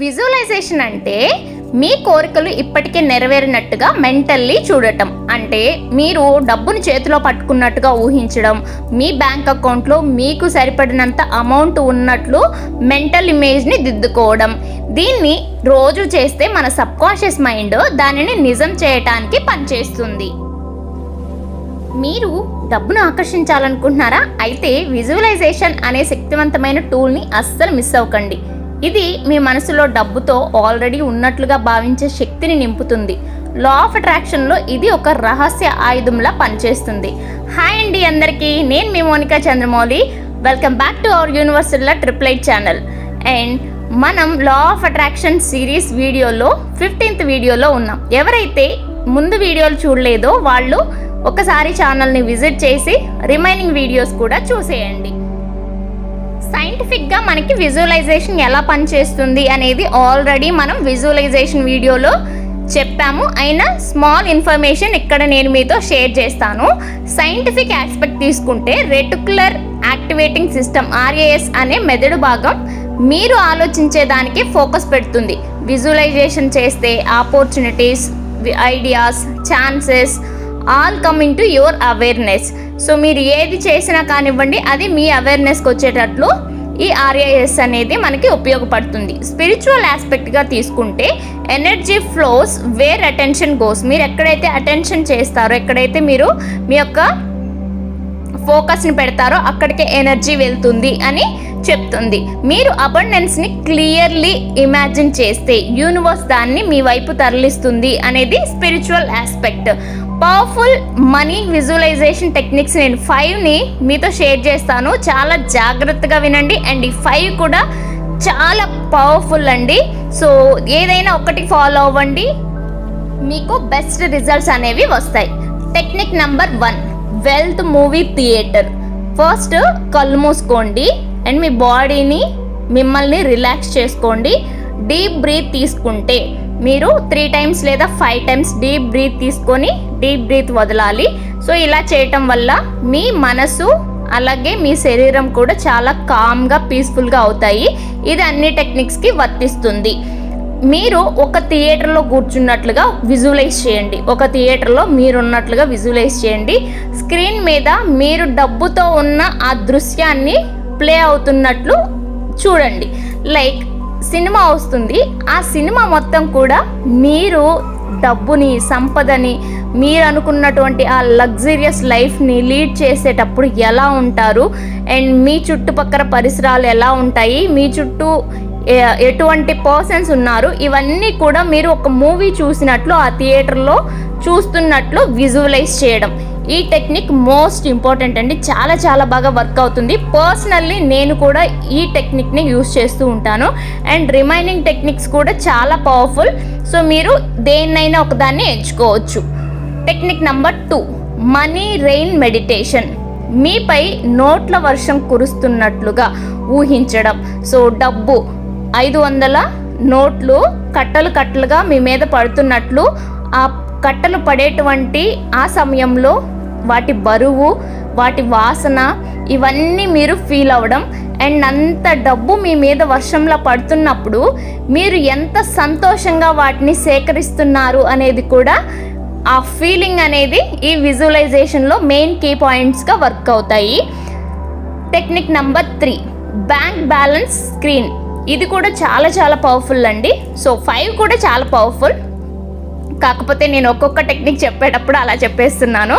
Visualisation అంటే మీ కోరికలు ఇప్పటికే నెరవేరినట్టుగా మెంటల్లీ చూడటం. అంటే మీరు డబ్బును చేతిలో పట్టుకున్నట్టుగా ఊహించడం మీ బ్యాంక్ అకౌంట్లో మీకు సరిపడినంత అమౌంట్ ఉన్నట్లు మెంటల్ ఇమేజ్ని దిద్దుకోవడం. దీన్ని రోజు చేస్తే మన సబ్కాన్షియస్ మైండ్ దానిని నిజం చేయటానికి పనిచేస్తుంది. మీరు డబ్బును ఆకర్షించాలనుకుంటున్నారా? అయితే విజువలైజేషన్ అనే శక్తివంతమైన టూల్ని అస్సలు మిస్ అవ్వకండి. ఇది మీ మనసులో డబ్బుతో ఆల్రెడీ ఉన్నట్లుగా భావించే శక్తిని నింపుతుంది. లా ఆఫ్ అట్రాక్షన్లో ఇది ఒక రహస్య ఆయుధంలా పనిచేస్తుంది. హాయ్ అండి అందరికీ నేను మీ Monika Chandramouli. Welcome back to our యూనివర్సిటీల ట్రిపుల్ ఎయిట్ ఛానల్ అండ్ మనం లా ఆఫ్ అట్రాక్షన్ సిరీస్ వీడియోలో ఫిఫ్టీన్త్ వీడియోలో ఉన్నాం. ఎవరైతే ముందు వీడియోలు చూడలేదో వాళ్ళు ఒకసారి ఛానల్ని విజిట్ చేసి రిమైనింగ్ వీడియోస్ కూడా చూసేయండి. సైంటిఫిక్గా మనకి విజువలైజేషన్ ఎలా పనిచేస్తుంది అనేది ఆల్రెడీ మనం విజువలైజేషన్ వీడియోలో చెప్పాము. అయినా స్మాల్ ఇన్ఫర్మేషన్ ఇక్కడ నేను మీతో షేర్ చేస్తాను. సైంటిఫిక్ ఆస్పెక్ట్ తీసుకుంటే రెటికులర్ యాక్టివేటింగ్ సిస్టమ్ ఆర్ఏఎస్ అనే మెదడు భాగం మీరు ఆలోచించే దానికి ఫోకస్ పెడుతుంది. విజువలైజేషన్ చేస్తే opportunities ideas chances all coming to your awareness so మీరు ఏది చేసినా కానివ్వండి అది మీ అవేర్నెస్కి వచ్చేటట్లు ఈ ఆర్ఐఎస్ అనేది మనకి ఉపయోగపడుతుంది. స్పిరిచువల్ ఆస్పెక్ట్గా తీసుకుంటే energy flows where attention goes మీరు ఎక్కడైతే అటెన్షన్ చేస్తారో ఎక్కడైతే మీరు మీ యొక్క ఫోకస్ని పెడతారో అక్కడికే ఎనర్జీ వెళ్తుంది అని చెప్తుంది. మీరు అబండెన్స్ని క్లియర్లీ ఇమాజిన్ చేస్తే యూనివర్స్ దాన్ని మీ వైపు తరలిస్తుంది అనేది spiritual aspect powerful money visualisation techniques నేను ఫైవ్ని మీతో షేర్ చేస్తాను. చాలా జాగ్రత్తగా వినండి. అండ్ ఈ ఫైవ్ కూడా చాలా పవర్ఫుల్ అండి. సో ఏదైనా ఒకటి ఫాలో అవ్వండి. మీకు బెస్ట్ రిజల్ట్స్ అనేవి వస్తాయి. Technique number one wealth movie theatre first కళ్ళు మూసుకోండి. అండ్ మీ బాడీని మిమ్మల్ని రిలాక్స్ చేసుకోండి. డీప్ బ్రీత్ తీసుకుంటే మీరు త్రీ టైమ్స్ లేదా ఫైవ్ టైమ్స్ డీప్ బ్రీత్ తీసుకొని డీప్ బ్రీత్ వదలాలి. సో ఇలా చేయటం వల్ల మీ మనసు అలాగే మీ శరీరం కూడా చాలా కామ్గా పీస్ఫుల్గా అవుతాయి. ఇది అన్ని టెక్నిక్స్కి వర్తిస్తుంది. మీరు ఒక థియేటర్లో కూర్చున్నట్లుగా విజువలైజ్ చేయండి. ఒక థియేటర్లో మీరున్నట్లుగా విజువలైజ్ చేయండి. స్క్రీన్ మీద మీరు డబ్బుతో ఉన్న ఆ దృశ్యాన్ని ప్లే అవుతున్నట్లు చూడండి. లైక్ సినిమా వస్తుంది. ఆ సినిమా మొత్తం కూడా మీరు డబ్బుని సంపదని మీరు అనుకున్నటువంటి ఆ లగ్జరియస్ లైఫ్ని లీడ్ చేసేటప్పుడు ఎలా ఉంటారు? అండ్ మీ చుట్టుపక్కల పరిసరాలు ఎలా ఉంటాయి? మీ చుట్టూ ఎటువంటి పర్సన్స్ ఉన్నారు? ఇవన్నీ కూడా మీరు ఒక మూవీ చూసినట్లు ఆ థియేటర్లో చూస్తున్నట్లు విజువలైజ్ చేయడం. ఈ టెక్నిక్ మోస్ట్ ఇంపార్టెంట్ అండి. చాలా చాలా బాగా వర్క్ అవుతుంది. పర్సనల్లీ నేను కూడా ఈ టెక్నిక్ని యూస్ చేస్తూ ఉంటాను. అండ్ రిమైనింగ్ టెక్నిక్స్ కూడా చాలా పవర్ఫుల్. సో మీరు దేన్నైనా ఒకదాన్ని ఎంచుకోవచ్చు. Technique number two money rain meditation. మీపై నోట్ల వర్షం కురుస్తున్నట్లుగా ఊహించడం. సో డబ్బు ఐదు వందల నోట్లు కట్టలు కట్టలుగా మీ మీద పడుతున్నట్లు ఆ కట్టలు పడేటువంటి ఆ సమయంలో వాటి బరువు వాటి వాసన ఇవన్నీ మీరు ఫీల్ అవ్వడం. అండ్ అంత డబ్బు మీ మీద వర్షంలో పడుతున్నప్పుడు మీరు ఎంత సంతోషంగా వాటిని సేకరిస్తున్నారు అనేది కూడా ఆ ఫీలింగ్ అనేది ఈ విజువలైజేషన్లో మెయిన్ కీ పాయింట్స్గా వర్క్ అవుతాయి. Technique number three bank balance screen ఇది కూడా చాలా చాలా పవర్ఫుల్ అండి. సో ఫైవ్ కూడా చాలా పవర్ఫుల్ కాకపోతే నేను ఒక్కొక్క టెక్నిక్ చెప్పేటప్పుడు అలా చెప్పేస్తున్నాను.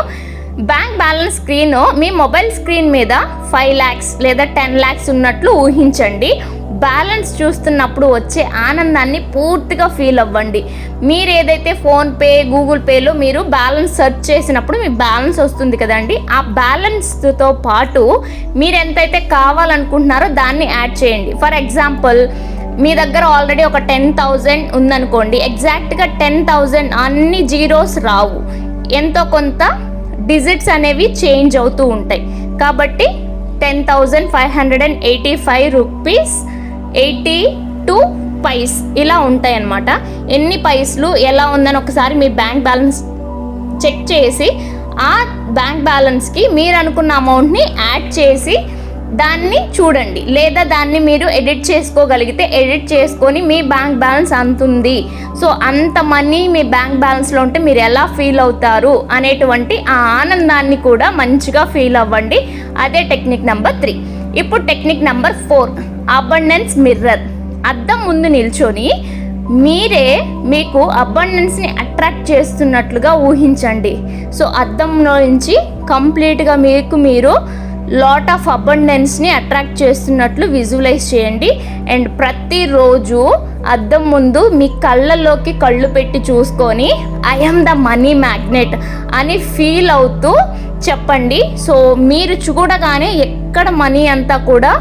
బ్యాంక్ బ్యాలెన్స్ స్క్రీన్ మీ మొబైల్ స్క్రీన్ మీద ఫైవ్ ల్యాక్స్ లేదా టెన్ ల్యాక్స్ ఉన్నట్లు ఊహించండి. బ్యాలెన్స్ చూస్తున్నప్పుడు వచ్చే ఆనందాన్ని పూర్తిగా ఫీల్ అవ్వండి. మీరు ఏదైతే ఫోన్పే గూగుల్ పేలో మీరు బ్యాలెన్స్ సెర్చ్ చేసినప్పుడు మీ బ్యాలెన్స్ వస్తుంది కదండి. ఆ బ్యాలెన్స్తో పాటు మీరు ఎంతైతే కావాలనుకుంటున్నారో దాన్ని యాడ్ చేయండి. ఫర్ ఎగ్జాంపుల్ మీ దగ్గర ఆల్రెడీ ఒక టెన్ థౌజండ్ ఉందనుకోండి. ఎగ్జాక్ట్గా టెన్ థౌజండ్ అన్ని జీరోస్ రావు. ఎంతో కొంత డిజిట్స్ అనేవి చేంజ్ అవుతూ ఉంటాయి. కాబట్టి ten thousand five hundred and eighty five rupees eighty two paise ఇలా ఉంటాయి అన్నమాట ఎన్ని పైస్లు ఎలా ఉందని ఒకసారి మీ బ్యాంక్ బ్యాలెన్స్ చెక్ చేసి ఆ బ్యాంక్ బ్యాలెన్స్కి మీరు అనుకున్న అమౌంట్ని యాడ్ చేసి దాన్ని చూడండి. లేదా దాన్ని మీరు ఎడిట్ చేసుకోగలిగితే ఎడిట్ చేసుకొని మీ బ్యాంక్ బ్యాలెన్స్ అంతుంది. సో అంత మనీ మీ బ్యాంక్ బ్యాలెన్స్లో ఉంటే మీరు ఎలా ఫీల్ అవుతారు అనేటువంటి ఆ ఆనందాన్ని కూడా మంచిగా ఫీల్ అవ్వండి. అదే టెక్నిక్ నెంబర్ త్రీ. ఇప్పుడు technique number four. Abundance mirror. అద్దం ముందు నిల్చొని మీరే మీకు అబండెన్స్ని అట్రాక్ట్ చేస్తున్నట్లుగా ఊహించండి. సో అద్దంలో నుంచి కంప్లీట్గా మీకు మీరు లాట్ ఆఫ్ అబండెన్స్ని అట్రాక్ట్ చేస్తున్నట్లు విజువలైజ్ చేయండి. అండ్ ప్రతిరోజు అద్దం ముందు మీ కళ్ళల్లోకి కళ్ళు పెట్టి చూసుకొని ఐఎమ్ ద మనీ మ్యాగ్నెట్ అని ఫీల్ అవుతూ చెప్పండి. సో మీరు చూడగానే ఎక్కడ మనీ అంతా కూడా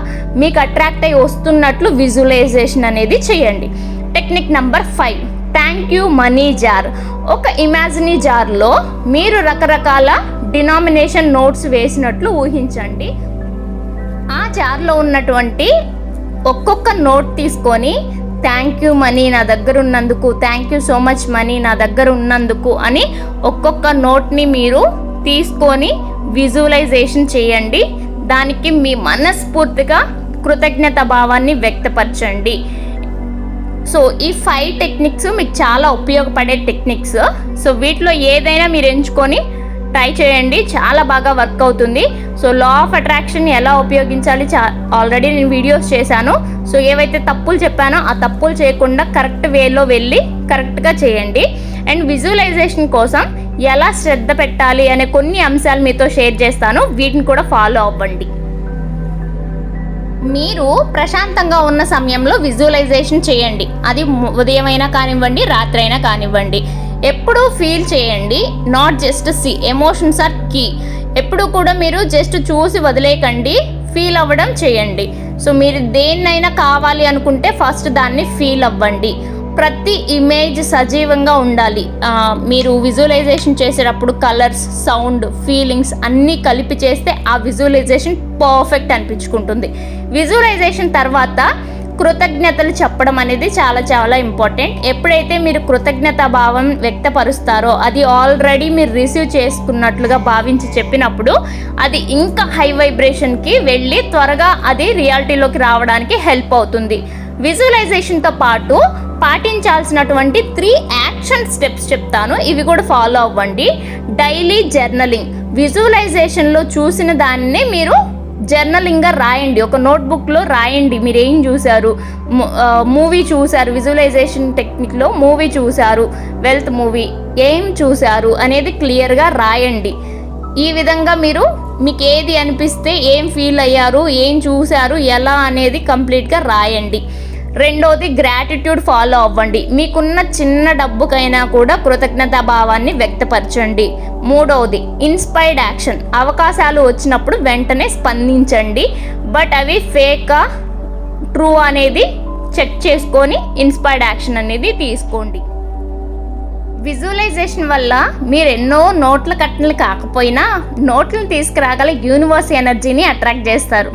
మీకు అట్రాక్ట్ అయి వస్తున్నట్లు విజువలైజేషన్ అనేది చేయండి. Technique number five thank you money jar ఒక ఇమాజినీ జార్లో మీరు రకరకాల డినామినేషన్ నోట్స్ వేసినట్లు ఊహించండి. ఆ జార్లో ఉన్నటువంటి ఒక్కొక్క నోట్ తీసుకొని థ్యాంక్ యూ మనీ నా దగ్గర ఉన్నందుకు thank you so much money నా దగ్గర ఉన్నందుకు అని ఒక్కొక్క నోట్ని మీరు తీసుకొని విజువలైజేషన్ చేయండి. దానికి మీ మనస్ఫూర్తిగా కృతజ్ఞత భావాన్ని వ్యక్తపరచండి. సో ఈ ఫైవ్ టెక్నిక్స్ మీకు చాలా ఉపయోగపడే టెక్నిక్స్. సో వీటిలో ఏదైనా మీరు ఎంచుకొని ట్రై చేయండి. చాలా బాగా వర్క్ అవుతుంది. సో లా ఆఫ్ అట్రాక్షన్ ఎలా ఉపయోగించాలి? చా ఆల్రెడీ నేను వీడియోస్ చేశాను. సో ఏవైతే తప్పులు చెప్పానో ఆ తప్పులు చేయకుండా కరెక్ట్ వేలో వెళ్ళి కరెక్ట్గా చేయండి. అండ్ విజువలైజేషన్ కోసం ఎలా శ్రద్ధ పెట్టాలి అనే కొన్ని అంశాలు మీతో షేర్ చేస్తాను. వీటిని కూడా ఫాలో అవ్వండి. మీరు ప్రశాంతంగా ఉన్న సమయంలో విజువలైజేషన్ చేయండి. అది ఉదయమైనా కానివ్వండి రాత్రి అయినా కానివ్వండి. ఎప్పుడూ ఫీల్ చేయండి. Not just see emotions are key ఎప్పుడు కూడా మీరు జస్ట్ చూసి వదిలేయకండి. ఫీల్ అవ్వడం చేయండి. సో మీరు దేన్నైనా కావాలి అనుకుంటే ఫస్ట్ దాన్ని ఫీల్ అవ్వండి. ప్రతి ఇమేజ్ సజీవంగా ఉండాలి. మీరు విజువలైజేషన్ చేసేటప్పుడు కలర్స్ సౌండ్ ఫీలింగ్స్ అన్నీ కలిపి చేస్తే ఆ విజువలైజేషన్ పర్ఫెక్ట్ అనిపించుకుంటుంది. విజువలైజేషన్ తర్వాత కృతజ్ఞతలు చెప్పడం అనేది చాలా చాలా ఇంపార్టెంట్. ఎప్పుడైతే మీరు కృతజ్ఞత భావం వ్యక్తపరుస్తారో అది ఆల్రెడీ మీరు రిసీవ్ చేసుకున్నట్లుగా భావించి చెప్పినప్పుడు అది ఇంకా హై వైబ్రేషన్కి వెళ్ళి త్వరగా అది రియాలిటీలోకి రావడానికి హెల్ప్ అవుతుంది. విజువలైజేషన్తో పాటు పాటించాల్సినటువంటి త్రీ యాక్షన్ స్టెప్స్ చెప్తాను. ఇవి కూడా ఫాలో అవ్వండి. Daily journaling. విజువలైజేషన్లో చూసిన దాన్ని మీరు జర్నలింగ్గా రాయండి. ఒక నోట్బుక్లో రాయండి. మీరు ఏం చూశారు మూవీ చూశారు. విజువలైజేషన్ టెక్నిక్లో మూవీ చూశారు. వెల్త్ మూవీ ఏం చూశారు అనేది క్లియర్గా రాయండి. ఈ విధంగా మీరు మీకు ఏది అనిపిస్తే ఏం ఫీల్ అయ్యారు? ఏం చూశారు? ఎలా అనేది కంప్లీట్గా రాయండి. రెండోది గ్రాటిట్యూడ్ ఫాలో అవ్వండి. మీకున్న చిన్న డబ్బుకైనా కూడా కృతజ్ఞతా భావాన్ని వ్యక్తపరచండి. మూడవది ఇన్స్పైర్డ్ యాక్షన్ అవకాశాలు వచ్చినప్పుడు వెంటనే స్పందించండి. బట్ అవి ఫేకా ట్రూ అనేది చెక్ చేసుకొని ఇన్స్పైర్డ్ యాక్షన్ అనేది తీసుకోండి. విజువలైజేషన్ వల్ల మీరు ఎన్నో నోట్ల కట్టలు కాకపోయినా నోట్లను తీసుకురాగల యూనివర్స్ ఎనర్జీని అట్రాక్ట్ చేస్తారు.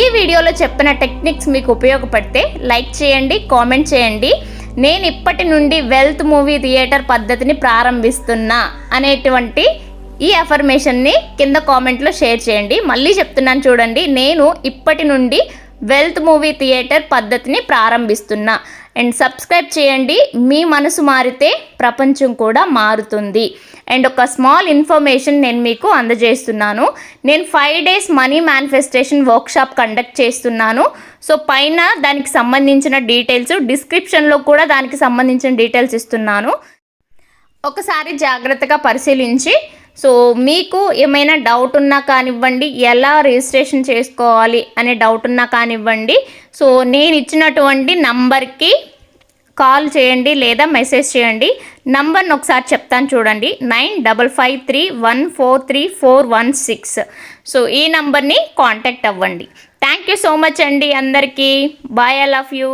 ఈ వీడియోలో చెప్పిన టెక్నిక్స్ మీకు ఉపయోగపడితే లైక్ చేయండి కామెంట్ చేయండి. నేను ఇప్పటి నుండి వెల్త్ మూవీ థియేటర్ పద్ధతిని ప్రారంభిస్తున్నా అనేటువంటి ఈ అఫర్మేషన్ని కింద కామెంట్లో షేర్ చేయండి. మళ్ళీ చెప్తున్నాను చూడండి నేను ఇప్పటి నుండి వెల్త్ మూవీ థియేటర్ పద్ధతిని ప్రారంభిస్తున్నా. అండ్ సబ్స్క్రైబ్ చేయండి. మీ మనసు మారితే ప్రపంచం కూడా మారుతుంది. అండ్ ఒక స్మాల్ ఇన్ఫర్మేషన్ నేను మీకు అందజేస్తున్నాను. నేను five days money manifestation workshop conduct చేస్తున్నాను. సో పైన దానికి సంబంధించిన డీటెయిల్స్ డిస్క్రిప్షన్లో కూడా దానికి సంబంధించిన డీటెయిల్స్ ఇస్తున్నాను. ఒకసారి జాగ్రత్తగా పరిశీలించి సో మీకు ఏమైనా డౌట్ ఉన్నా కానివ్వండి ఎలా రిజిస్ట్రేషన్ చేసుకోవాలి అనే డౌట్ ఉన్నా కానివ్వండి సో నేను ఇచ్చినటువంటి నంబర్కి కాల్ చేయండి లేదా మెసేజ్ చేయండి. నంబర్ని ఒకసారి చెప్తాను చూడండి. Nine double five three one four three four one six so ఈ నంబర్ని కాంటాక్ట్ అవ్వండి. థ్యాంక్ యూ సో మచ్ అండి అందరికీ. Bye I love you